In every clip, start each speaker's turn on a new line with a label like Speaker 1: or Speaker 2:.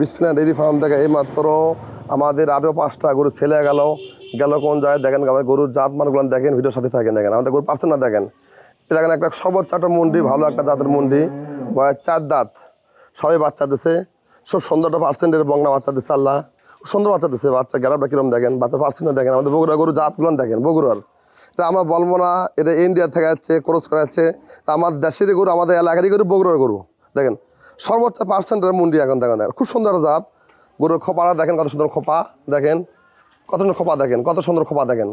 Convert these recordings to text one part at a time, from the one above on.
Speaker 1: বিসফিনা dairy farm থেকে এইমাত্র আমাদের আরও পাঁচটা গরু ছেলে গেল। গেল কোন জায়গায়? দেখেন আমাদের গরুর জাত মানগুলো দেখেন, ভিডিওর সাথে থাকেন, দেখেন। আমাদের গরু পার্সেন্ট না দেখেন। দেখেন একটা সর্বোচ্চ একটা মন্ডি, ভালো একটা জাতের মন্ডি। বয়স চার দাঁত। সবাই বাচ্চা দিছে। সব সুন্দর একটা পার্সেন্টের বংলা বাচ্চা দিচ্ছে আল্লাহ। সুন্দর বাচ্চা দিচ্ছে বাচ্চা গ্যারাপটা কিরম দেখেন? বাচ্চা পার্সেন্ট দেখেন, আমাদের বগুড়া গরু জাতগুলো দেখেন, বগুড়ার। এটা আমরা বলব না, এটা ইন্ডিয়া থেকে যাচ্ছে ক্রস করা যাচ্ছে আমার দেশের গরু, আমাদের এলাকারই গরু, বগুড়ার গরু, দেখেন। সর্বোচ্চ পার্সেন্টের মুন্ডি এখন দেখেন। খুব সুন্দর জাত। গরুর খোপাটা দেখেন, কত সুন্দর খোপা দেখেন। কত সুন্দর খোপা দেখেন, কত সুন্দর খোপা দেখেন।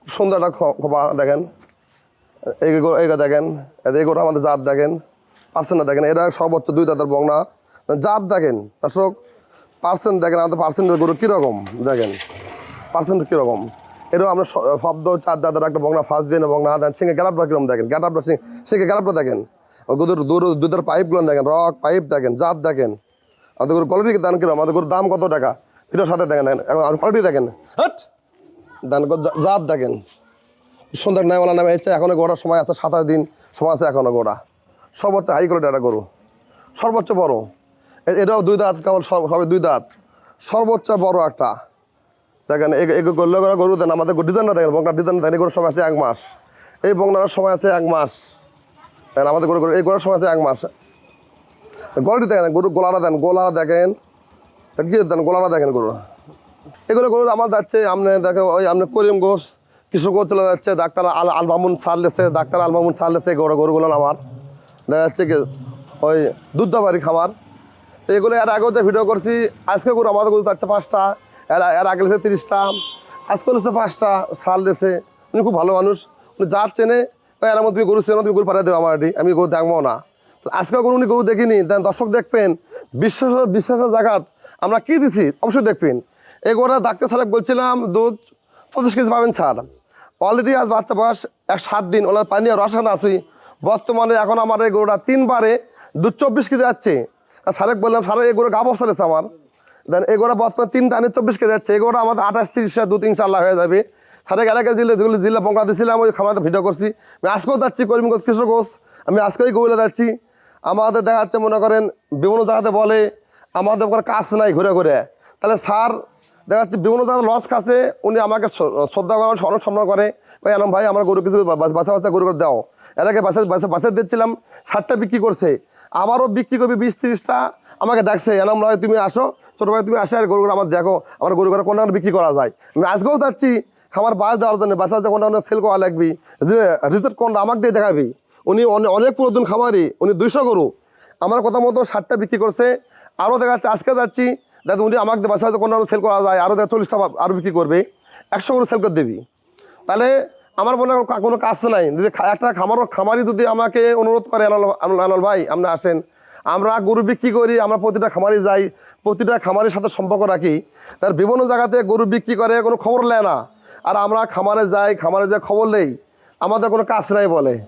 Speaker 1: খুব সুন্দর একটা খোপা দেখেন। এই এই দেখেন। এই গরু আমাদের জাত দেখেন। পার্সেন্ট দেখেন। এটা সর্বোচ্চ দুই দাঁতের বংনা। জাত দেখেন, দর্শক পার্সেন্ট দেখেন, আমাদের পার্সেন্টের গরু কীরকম দেখেন। পার্সেন্ট কীরকম? এরকম আমরা শব্দ চার দাদার একটা বংনা ফার্স্ট দিন বংনা দেন সিঙ্গে গ্যালাপটা কীরকম দেখেন? গ্যালাপটা সিঙ্গে গ্যালাপটা দেখেন। গরুর দুধের পাইপগুলো দেখেন রক পাইপ দেখেন, জাত দেখেন। আমাদের গরুর কোয়ালিটি দান কীরকম আমাদের গরুর দাম কত টাকা? ভিডিওর সাথে দেখেন দেখেন, এখন কোয়ালিটি দেখেন। হট! দান জাত দেখেন। সুন্দর ন্যায়ওয়ালা নামে এসেছে, এখনও গোড়ার সময় আছে, সাতাশ দিন সময় আছে এখনও গোড়া। সর্বোচ্চ হাই কোয়ালিটি একটা গরু। সর্বোচ্চ বড়। এটাও দুই দাঁত, কেবল সব- দুই দাঁত। সর্বোচ্চ বড় একটা। দেখেন গরু দেন, আমাদের ডিজাইনটা দেখেন, বংলার ডিজাইন দেন এগুলোর সময় আছে এক মাস। এই বংলার সময় আছে এক মাস। দেখেন আমাদের গরু এই গরুর সময় আছে এক মাস। গরুটি দেখেন, গরু গোলাটা দেন গোলারা দেখেন। তা কি দেন, গোলাটা দেখেন গরু। এগুলো গরু আমার যাচ্ছে আপনি দেখো, ওই আপনি করিম ঘোষ কৃষক চলে যাচ্ছে, ডাক্তার আল আল মামুন লেছে, ডাক্তার আল মামুন সার লেছে গরু গরুগুলো আমার। দেখা যাচ্ছে কি, ওই দুধদাবাড়ি খামার। তো এগুলো এর আগেও যে ভিডিও করছি, আজকে গরু আমাদের গরু যাচ্ছে পাঁচটা, এর এর আগে তিরিশটা, আজকে পাঁচটা সার লেছে। উনি খুব ভালো মানুষ, উনি যা চেনে ওই তুমি গরু চেনো তুমি গরু পাঠিয়ে দেবো আমার আমি গরু দেখব না। আজকে গরু উনি গরু দেখিনি, দেন দর্শক দেখবেন, বিশ্বাস বিশ্বাসের জায়গাত আমরা কী দিছি? অবশ্যই দেখবেন। এই গরুটা ডাক্তার সাহেব বলছিলাম, দুধ পঁচিশ কেজি পাবেন ছাড়। অলরেডি আজ বাচ্চা বয়স এক সাত দিন, ওনার পানি আর রসায়ন আছি। বর্তমানে এখন আমার এই গরুটা তিনবারে দুধ চব্বিশ কেজি যাচ্ছে। আর স্যারেক বললাম স্যার, এই গরু গা বস্তা লেছে আমার। দেন এই গরু বর্তমানে তিন টানে চব্বিশ কেজি যাচ্ছে। এই গরুটা আমাদের আঠাশ তিরিশটা দু তিন চাল্লা হয়ে যাবে। স্যারেক এলাকায় জিলে যেগুলো জিল্লা বঙ্কা দিয়েছিলাম ওই খামাতে ভিডিও করছি। আমি আজকেও যাচ্ছি করিমগঞ্জ ঘোষ আমি আজকেই গরুলে যাচ্ছি। আমাদের দেখা যাচ্ছে মনে করেন, বিভিন্ন জায়গাতে বলে, আমাদের কোনো কাজ নাই ঘুরে ঘুরে। তাহলে স্যার দেখা যাচ্ছে বিভিন্ন জায়গায় লস খাচ্ছে, উনি আমাকে শ্রদ্ধা করেন স্মরণ সম্মান করে। ভাই, আলম ভাই, আমার গরু কিছু বা- বাছা বাছা গরু করে দাও। এলাকায় বাছা বাছা বাছা দিচ্ছিলাম ষাটটা বিক্রি করছে। আমারও বিক্রি করবি বিশ তিরিশটা, আমাকে ডাকছে এলাম ভাই, তুমি আসো, ছোটো ভাই, তুমি আসে, আর গরুগুলো আমার দেখো, আমার গরু করে কোনটা বিক্রি করা যায়। আমি আজকেও যাচ্ছি খামার বাস দেওয়ার জন্য বাচ্চা বাচ্চা কোনটা সেল করা লাগবি। রিজেক্ট কোনটা আমাকে দিয়ে দেখাবি? উনি অনেক পুরাতন খামারি, উনি দুইশো গরু। আমার কথা মতো ষাটটা বিক্রি করছে। আরও দেখা যাচ্ছে, আজকে যাচ্ছি দেখ উনি আমাকে বাচ্চা কোনটা সেল করা যায়। আরও দেখা চল্লিশটা আরও বিক্রি করবে। একশো গরু সেল করে দিবি। তাহলে আমার মনে কোনো কাজ নাই। যদি একটা খামার খামারি যদি আমাকে অনুরোধ করে আনাল ভাই, আপনি আসেন। আমরা গরু বিক্রি করি, আমরা প্রতিটা খামারি যাই, প্রতিটা খামারের সাথে সম্পর্ক রাখি। তার বিভিন্ন জায়গাতে গরু বিক্রি করে কোনো খবর নেয় না। আর আমরা খামারে যাই খামারে যাই খবর নেই, আমাদের কোনো কাজ নাই বলে।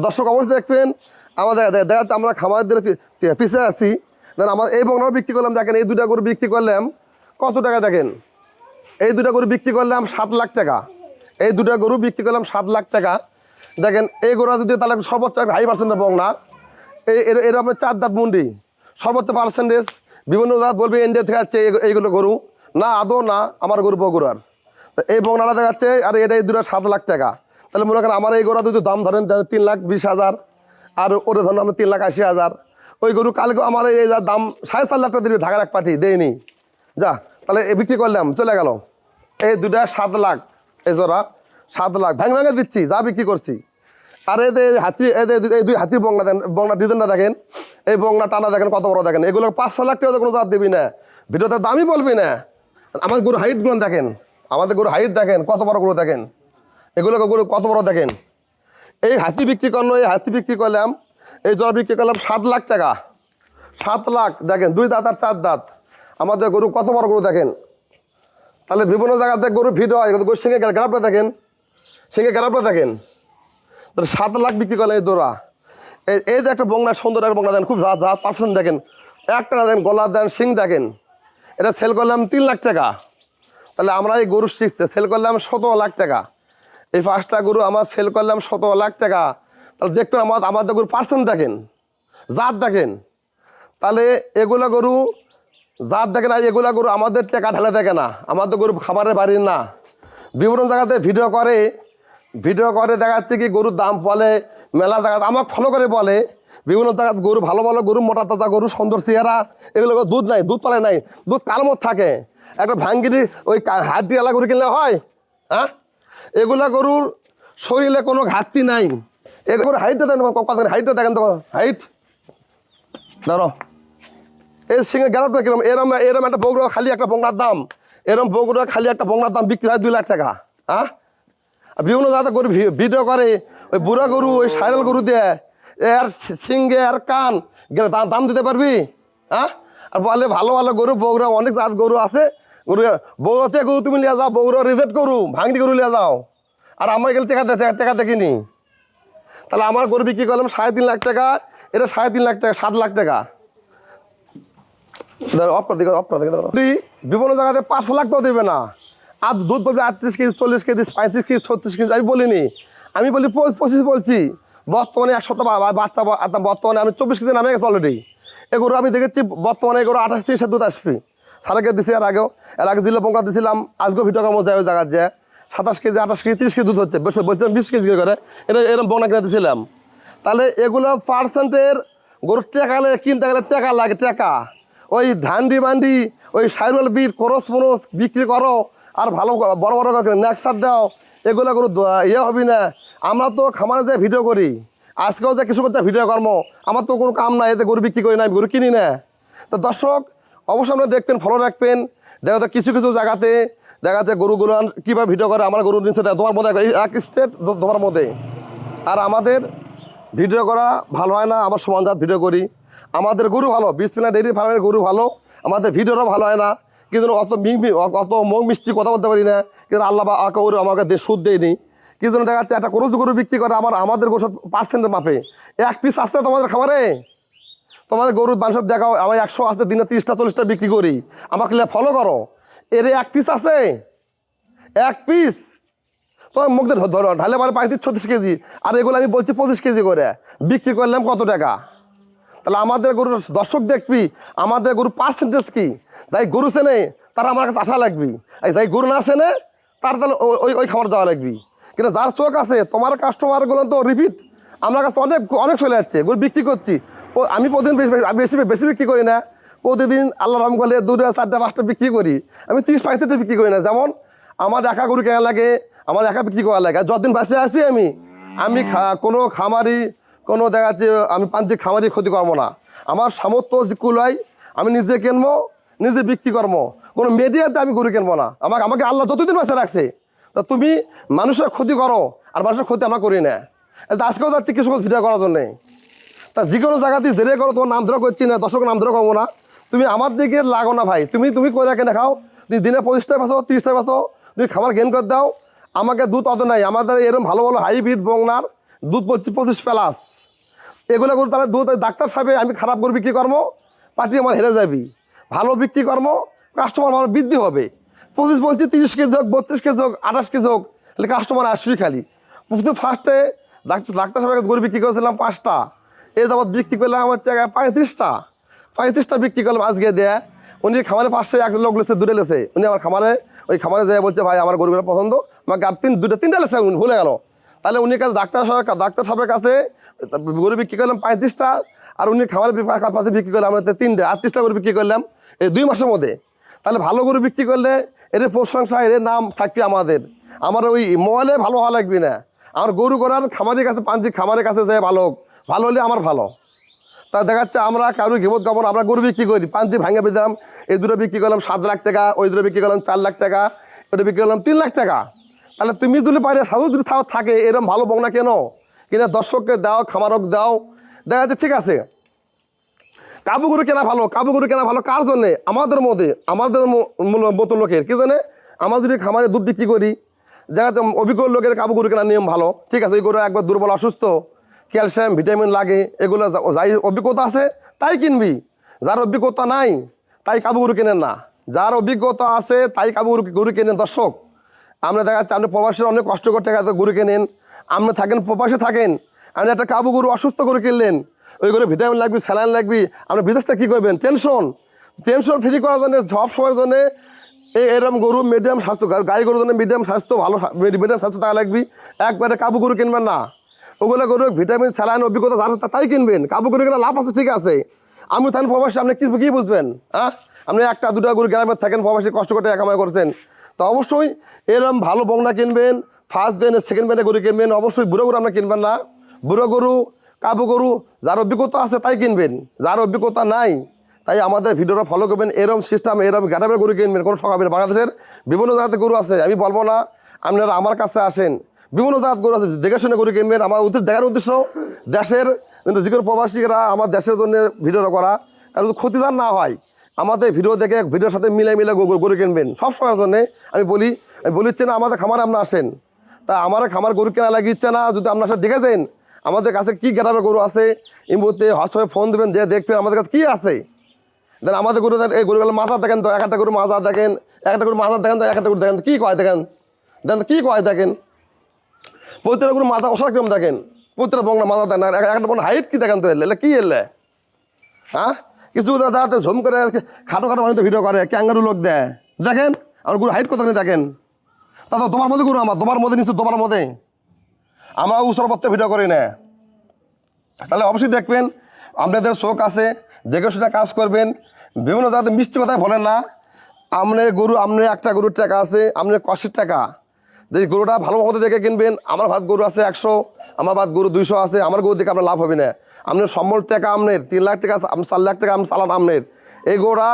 Speaker 1: দর্শক অবশ্যই দেখবেন, আমাদের দেখা আমরা খামারদের পি- পি- পিছিয়ে আছি। দেন আমার এই বংলাও বিক্রি করলাম, দেখেন এই দুটা গরু বিক্রি করলাম, কত টাকা দেখেন? এই দুটা গরু বিক্রি করলাম সাত লাখ টাকা। এই দুটা গরু বিক্রি করলাম সাত লাখ টাকা। দেখেন এই গরু যদি তাহলে সর্বোচ্চ হাই পার্সেন্টের বং না এই এর- আপনার চার দাঁত মুন্ডি। সর্বোচ্চ পার্সেন্টেজ বিভিন্ন জাত বলবে ইন্ডিয়া থেকে এই- এইগুলো গরু। না, আদৌ না, আমার গরু বগুড়ার। এই বংনাটা দেখাচ্ছে, আর এটা দুটো সাত লাখ টাকা। তাহলে মনে করেন আমার এই গরু যদি দাম ধরেন তিন লাখ বিশ হাজার, আর ওরে ধরেন আমরা তিন লাখ আশি হাজার। ওই গরু কালকে আমার এই যা দাম, সাড়ে চার লাখ টাকা দিবি, ঢাকার এক পাঠি দেয়নি। যা, তাহলে এ বিক্রি করলাম, চলে গেল। এই দুটা সাত লাখ, এই জোড়া সাত লাখ ভ্যাং ভ্যাঙে দিচ্ছি, যা বিক্রি করছি। আর এই হাতি, এই দুই হাতির বংলা দেন বংলা ডিজাইনটা দেখেন, এই বংলা টানা দেখেন, কত বড় দেখেন। এগুলো পাঁচ ছ লাখ টাকা কোনো দাঁত দিবি না। ভিডিওতে দামই বলবি না। আমার গরু হাইটগুলো দেখেন। আমাদের গরু হাইট দেখেন, কত বড় গরু দেখেন? এগুলোকে গরু কত বড় দেখেন? এই হাতি বিক্রি করল, এই হাতি বিক্রি করলাম, এই জল বিক্রি করলাম সাত লাখ টাকা। সাত লাখ, দেখেন, দুই দাঁত আর চার দাঁত। আমাদের গরু কত বড় গরু দেখেন? তাহলে বিভিন্ন জায়গাতে গরু ভিড় হয় গরু সিংহে গ্রাফটা দেখেন? সিংহে গ্রাফটা দেখেন? তাহলে সাত লাখ বিক্রি করলেন এই দোড়া এই এই যে একটা বংলা, সুন্দর একটা বংলা দেন, খুব পার্সেন্ট দেখেন। একটা দেন, গলা দেন সিং দেখেন। এটা সেল করলাম তিন লাখ টাকা। তাহলে আমরা এই গরু শিখছে সেল করলাম শত লাখ টাকা। এই পাঁচটা গরু আমার সেল করলাম শত লাখ টাকা। তাহলে দেখবেন আমার আমাদের গরু পার্সেন্ট দেখেন, জাত দেখেন। তাহলে এগুলো গরু জাত দেখে না, এগুলা গরু আমাদের টাকা ঢালে দেখে না, আমাদের গরু খাবারের বাড়ির না। বিভিন্ন জায়গাতে ভিডিও করে ভিডিও করে দেখা যাচ্ছে কি গরুর দাম বলে, মেলা জায়গাতে আমাকে ফলো করে বলে। বিভিন্ন জায়গায় গরু, ভালো ভালো গরু, মোটা তাজা গরু, সুন্দর চেহারা, এগুলো দুধ নাই, দুধ পালে নাই, দুধ কালমত থাকে। একটা ভাঙ্গিরি ওই হাত দিয়ে গরু কিনলে হয়? হ্যাঁ? এগুলা গরুর শরীরে কোনো ঘাটতি নাই। এগুলোর হাইটটা দেখেন কত হাইটটা দেখেন তো হাইট। ধরো এই সিংহে গ্যারাপটা কিরম? এরম এরম একটা বগুড়া খালি একটা বংলার দাম। এরম বগুড়া খালি একটা বংলার দাম বিক্রি হয় দুই লাখ টাকা। হ্যাঁ? বিভিন্ন জায়গাতে গরু ভিডিও করে, ওই বুড়া গরু, ওই সাইরাল গরু দেয়। এর সিংহে আর কান দাম দিতে পারবি? হ্যাঁ? আর বলে ভালো ভালো গরু, বগুড়া অনেক জাত গরু আছে। গরু বগুড়াতে গরু তুমি লিয়ে যাও বগুড়া রিজেক্ট গরু ভাঙড়ি গরু লিয়ে যাও। আর আমার গেলে টেকা টেকা দেখিনি। তাহলে আমার গরু বিক্রি করলাম সাড়ে তিন লাখ টাকা এটা সাড়ে তিন লাখ টাকা, সাত লাখ টাকা। অফ করে দিকে করে বিভিন্ন জায়গাতে পাঁচ লাখ তো দেবে না আর দুধ বলবে আটত্রিশ কেজি, চল্লিশ কেজি পঁয়ত্রিশ কেজি ছত্রিশ কেজি, আমি বলিনি। আমি বলি পঁচিশ বলছি। বর্তমানে এক সপ্তাহ বাচ্চা বর্তমানে আমি চব্বিশ কেজি নামে গেছে অলরেডি এগুলো আমি দেখেছি, বর্তমানে এগুলো আঠাশ তিরিশের দুধ আসবে সারাকে দিছি এর আগেও। এর আগে জিল্লা পঙ্কা দিছিলাম, আজকেও ভিডিও কামো যায় ওই যে সাতাশ কেজি, আঠাশ কেজি, তিরিশ কেজি দুধ হচ্ছে বলছে- বলছিলাম বিশ কেজি করে, এটা এরকম বংনা কিনে দিছিলাম। তাহলে এগুলো পার্সেন্টের গরুর টাকা কিনতে গেলে টাকা লাগে, টাকা। ওই ধান্ডি বান্ডি ওই সাইরুয়াল বিট খরচ মরচ বিক্রি করো, আর ভালো বড় বড় নেক্সার দাও, এগুলো কোনো ইয়ে হবি না। আমরা তো খামারে যে ভিডিও করি, আজকেও যে কিছু করতে ভিডিও কর্ম, আমার তো কোনো কাম নাই, এতে গরু বিক্রি করি না গরু কিনি না। তো দর্শক অবশ্যই আপনারা দেখবেন ফলো রাখবেন। দেখা যাচ্ছে কিছু কিছু জায়গাতে দেখা যাচ্ছে গরুগুলো কীভাবে ভিডিও করে, আমার গরু নিচে তোমার মধ্যে এক স্টেট তোমার মধ্যে। আর আমাদের ভিডিও করা ভালো হয় না, আমার সমানজাত ভিডিও করি। আমাদের গরু ভালো বিসমিল্লা ডেইরি ফার্মের গরু ভালো, আমাদের ভিডিওটা ভালো হয় না। কিন্তু অত মিং অত মুখ মিষ্টি কথা বলতে পারি না, কিন্তু আল্লাহ বা আকা গরু আমাকে সুদ দেয়নি। কিন্তু দেখা যাচ্ছে একটা করজ গরু বিক্রি করে আমার আমাদের গোসত পার্সেন্টের মাপে, এক পিস আসছে তোমাদের খামারে তোমাদের গরুর মাংস দেখাও, আমার একশো আসতে দিনে তিরিশটা, চল্লিশটা বিক্রি করি। আমাকে ফলো করো। এর এক পিস আছে? এক পিস তোমার মুখ দিয়ে ধরো, ঢালে পারে পঁয়ত্রিশ ছত্রিশ কেজি। আর এগুলো আমি বলছি পঁচিশ কেজি করে। বিক্রি করলাম কত টাকা? তাহলে আমাদের গরুর দর্শক দেখবি, আমাদের গরু পার্সেন্টেজ কী? যাই গরু চেনে, তারা আমার কাছে আসা লাগবি। আর যাই গরু না চেনে, তার তাহলে ওই ওই খাবার দেওয়া লাগবি। কিন্তু যার চোখ আছে, তোমার কাস্টমারগুলো তো রিপিট আমার কাছে অনেক অনেক চলে যাচ্ছে গরু বিক্রি করছি। আমি প্রতিদিন বেশি বেশি- বিক্রি করি না। প্রতিদিন আল্লাহ রহম করলে দুটো, চারটা, পাঁচটা বিক্রি করি। আমি তিরিশ পঁয়ত্রিশটা বিক্রি করি না। যেমন আমার একা গরু কেনা লাগে, আমার একা বিক্রি করা লাগে। যতদিন বাঁচে আছি আমি আমি কোনো খামারি, কোনো দেখা যাচ্ছে, আমি প্রান্তিক খামারি ক্ষতি করব না। আমার সামর্থ্য যে কুলাই আমি নিজে কিনবো, নিজে বিক্রি করব। কোনো মিডিয়াতে আমি গরু কিনবো না। আমাকে আমাকে আল্লাহ যতদিন বাঁচে রাখছে, তা তুমি মানুষের ক্ষতি করো, আর মানুষের ক্ষতি আমরা করি না। আজকেও যাচ্ছি কিছু ভিডিও করার জন্যে। তা যে কোনো জায়গাতে জেরে করো, তোমার নাম ধরা করছি না, দর্শক নাম ধরা করব না। তুমি আমার দিকে লাগো না ভাই। তুমি তুমি করে কেনে খাও? তুমি দিনে পঁচিশটা বেছো তিরিশটা বেছো তুমি খাবার গেন করে দাও। আমাকে দুধ অত নাই, আমাদের এরকম ভালো ভালো হাইব্রিড বংনার দুধ পড়ছি পঁচিশ প্লাস। এগুলো করে তাহলে দুধ ডাক্তার সাহেবে আমি খারাপ করে বিক্রি কর্ম পার্টি আমার হেরে যাবি। ভালো বিক্রি কর্ম কাস্টমার আমার বৃদ্ধি হবে। পঁচিশ বলছি তিরিশ কেজি হোক, বত্রিশ কেজি হোক, আঠাশ কেজি হোক, তাহলে কাস্টমার আসবি খালি। ফার্স্টে ডাক্তার সাহেবের গরু বিক্রি করেছিলাম পাঁচটা। এই যাবৎ বিক্রি করলাম আমার হচ্ছে পঁয়ত্রিশটা। পঁয়ত্রিশটা বিক্রি করলাম আজকে দেয়। উনি খামারে পাশে এক লোক লেছে, দুটো লেছে। উনি আমার খামারে, ওই খামারে যায় বলছে, ভাই, আমার গরুগুলো পছন্দ। আমাকে আর তিন, দুটো, তিনটা লেছে, উনি ভুলে গেল। তাহলে উনি কাছে ডাক্তার সাহেব, ডাক্তার সাহেবের কাছে গরু বিক্রি করলাম পঁয়ত্রিশটা। আর উনি খামারে পাশে বিক্রি করলাম আমরা তিনটে, আটত্রিশটা গরু বিক্রি করলাম এই দুই মাসের মধ্যে। তাহলে ভালো গরু বিক্রি করলে এর প্রশংসা এর নাম থাকবে আমাদের। আমার ওই মোবাইলে ভালো হওয়া লাগবে না। আমার গরু করার খামারের কাছে পাঞ্চি খামারের কাছে যায় ভালো। ভালো হলে আমার ভালো। তা দেখা যাচ্ছে আমরা কারও ঘেমত কাপড়, আমরা গরু বিক্রি করি, পান্তি ভাঙে পেতাম, এই দুটো বিক্রি করলাম সাত লাখ টাকা, ওই দুটো বিক্রি করলাম চার লাখ টাকা ওটা বিক্রি করলাম তিন লাখ টাকা। তাহলে তুমি যদি পারে সাধু যদি থাকে এরকম ভালো বংনা কেন? কিনা দর্শককে দাও, খামারক দাও। দেখা যাচ্ছে ঠিক আছে। কাবু গরু কেনা ভালো, কাবু গরু কেনা ভালো কার জন্যে? আমাদের মধ্যে, আমাদের মতো লোকের। কি জানে আমরা যদি খামারে দুধ বিক্রি করি দেখা যাচ্ছে অভিজ্ঞ লোকের কাবু গরু কেনার নিয়ম ভালো। ঠিক আছে, এই গরু একবার দুর্বল, অসুস্থ, ক্যালসিয়াম, ভিটামিন লাগে, এগুলো যাই অভিজ্ঞতা আছে তাই কিনবি। যার অভিজ্ঞতা নাই, তাই কাবু গরু কেনেন না। যার অভিজ্ঞতা আছে তাই কাবু গরু গরু কেনেন। দর্শক, আমরা দেখা যাচ্ছে আপনি প্রবাসীরা অনেক কষ্ট করে টাকা দিয়ে গরু কেনেন। আপনি থাকেন, প্রবাসে থাকেন। আপনি একটা কাবু গরু, অসুস্থ গরু কিনলেন, ওই গরু ভিটামিন লাগবে, স্যালাইন লাগবে। আপনি বিদেশ থেকে কী করবেন? টেনশন। টেনশন ফ্রি করার জন্য সব সময়ের জন্য এরম গরু মিডিয়াম স্বাস্থ্য গাই গরু জন্য মিডিয়াম স্বাস্থ্য, ভালো মিডিয়াম স্বাস্থ্য থাকা লাগবে। একবারে কাবু গরু কিনবেন না। ওগুলো গরু ভিটামিন স্যালাইন অভিজ্ঞতা যার তাই কিনবেন। কাবু গরু কিনা লাভ আছে, ঠিক আছে। আমি থাকেন প্রবাসী, আপনি কি কী বুঝবেন? হ্যাঁ আপনি একটা, দুটা গরু গ্রামে থাকেন, প্রবাসী কষ্ট করে কামাই করছেন। তো অবশ্যই এরম ভালো বংনা কিনবেন ফার্স্ট বেন সেকেন্ড বেনে গরু কিনবেন, অবশ্যই বুড়ো গরু আপনার কিনবেন না। বুড়ো গরু, কাবু গরু, যার অভিজ্ঞতা আছে তাই কিনবেন। যার অভিজ্ঞতা নাই তাই আমাদের ভিডিওটা ফলো করবেন। এরম সিস্টেম এরম গ্যাটাবের গরু কিনবেন। কোনো ঠকাবেন বাংলাদেশের বিভিন্ন জাতের গরু আছে, আমি বলব না। আপনারা আমার কাছে আসেন। বিভিন্ন জাত গরু আছে, দেখে শুনে গরু কিনবেন। আমার উদ্দেশ্য, দেখার উদ্দেশ্য দেশের যে কোনো প্রবাসীরা আমার দেশের জন্য ভিডিও করা যদি ক্ষতিদার না হয়, আমাদের ভিডিও দেখে ভিডিওর সাথে মিলে মিলে গরু কিনবেন। সব সময়ের জন্যে আমি বলি আমি বলি না, আমাদের খামারে আপনারা আসেন। তা আমার খামার গরু কেনা লাগে ইচ্ছে না। যদি আপনার সাথে দেখে দেখেছেন আমাদের কাছে কী গ্যাটাবের গরু আছে, এই মুহূর্তে হোয়াটসঅ্যাপে ফোন দেবেন, দিয়ে দেখবেন আমাদের কাছে কী আছে। দেন আমাদের গরু এই গরুগুলো মাথা দেখেন তো, এক একটা গরু মাথা দেখেন, এক একটা গরু মাথা দেখেন তো, এক একটা গরু দেখেন কী কয় দেখেন? দেন কী কয় দেখেন? প্রত্যেকটা গরু মাথা ওষা কিরম দেখেন, প্রত্যেকটা বংলা মাথা দেন আর এক একটা বংলা হাইট কি দেখেন তো এলে? এলে কি এলে? হ্যাঁ কিছু দাদা তো ঝুম করে খাটো খাটো মানুষ ভিডিও করে ক্যাঙ্গারু লোক দেয় দেখেন আমার গরু হাইট কোথায় দেখেন। তা তো তোমার মধ্যে গরু আমার, তোমার মধ্যে নিশ্চয় তোমার মধ্যে। আমার উসর পত্তে ভিডিও করি না। তাহলে অবশ্যই দেখবেন, আপনাদের শোক আছে দেখে শুনে কাজ করবেন। বিভিন্ন জাতের মিষ্টি কথায় বলেন না। আপনার গরু আপনার একটা গরুর টাকা আছে আপনার কষের টাকা। যে গরুটা ভালো মতো দেখে কিনবেন। আমার ভাত গরু আছে একশো, আমার ভাত গরু দুইশো আছে, আমার গরু দেখে আপনার লাভ হবে না। আপনার সম্বল টাকা আপনার তিন লাখ টাকা চার লাখ টাকা আপনার চালান আপনার এই গরুটা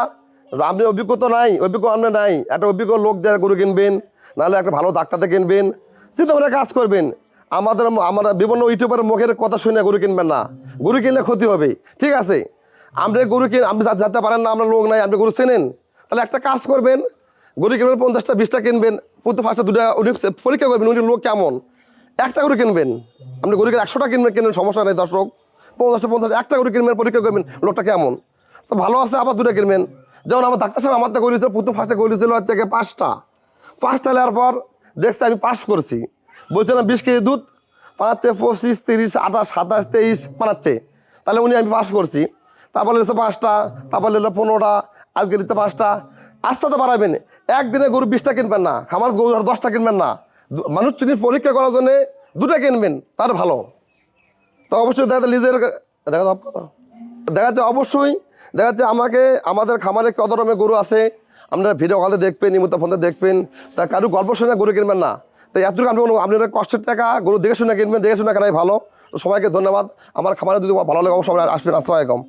Speaker 1: আপনি অভিজ্ঞতা নাই, অভিজ্ঞ আপনার নাই। একটা অভিজ্ঞ লোক দিয়ে গরু কিনবেন, নাহলে একটা ভালো ডাক্তারতে কিনবেন। চিন্তা করে কাজ করবেন। আমাদের আমরা বিভিন্ন ইউটিউবের মুখের কথা শুনে গরু কিনবেন না। গরু কিনলে ক্ষতি হবে। ঠিক আছে? আপনি গরু কিন আপনি যেতে পারেন না আপনার লোক নাই, আপনি গরু চেনেন। তাহলে একটা কাজ করবেন, গরু কিনবেন, পঞ্চাশটা, বিশটা কিনবেন প্রতি ফার্স্টটা দুটা উনি পরীক্ষা করবেন, উনি লোক কেমন। একটা গরু কিনবেন, আপনি গরু কিনে একশোটা কিনবেন কিনবেন, সমস্যা নেই দর্শক। পঞ্চাশটা, পঞ্চাশ, একটা গরু কিনবেন, পরীক্ষা করবেন, লোকটা কেমন। তো ভালো আছে, আবার দুটো কিনবেন। যেমন আমার ডাক্তার সাহেব আমার তো গরু প্রথম ফার্স্টে গরু ছিল হচ্ছে পাঁচটা। পাঁচটা নেওয়ার পর দেখছি আমি পাস করছি। বলছিলাম বিশ কেজি দুধ, বানাচ্ছে পঁচিশ, তিরিশ, আঠাশ, সাতাশ, তেইশ, বানাচ্ছে। তাহলে উনি আমি পাস করছি। তারপর নিচ্ছে পাঁচটা, তারপর নিল পনেরোটা, আজকে নিচ্ছে পাঁচটা। আস্তে আস্তে বাড়াবেন। একদিনে গরু বিশটা কিনবেন না, খামার গরু আর দশটা কিনবেন না। মানুষ চিনি পরীক্ষা করার জন্যে দুটা কিনবেন, তার ভালো। তো অবশ্যই দেখা নিজের দেখা দেখা যাচ্ছে অবশ্যই দেখা যাচ্ছে আমাকে, আমাদের খামারে কত রকমের গরু আছে, আপনারা ভিডিও কলে দেখবেন নিয়মিত ফোনে দেখবেন। তা কারও গল্প শুনে গরু কিনবেন না। তাই এতটুকু আপনি আপনারা কষ্টের টাকা গরু দেখে শুনে কিনবেন, দেখে শুনে কেনাই ভালো। তো সবাইকে ধন্যবাদ। আমার খামারে যদি ভালো লাগে আপনারা আসবেন। আসসালামাইকুম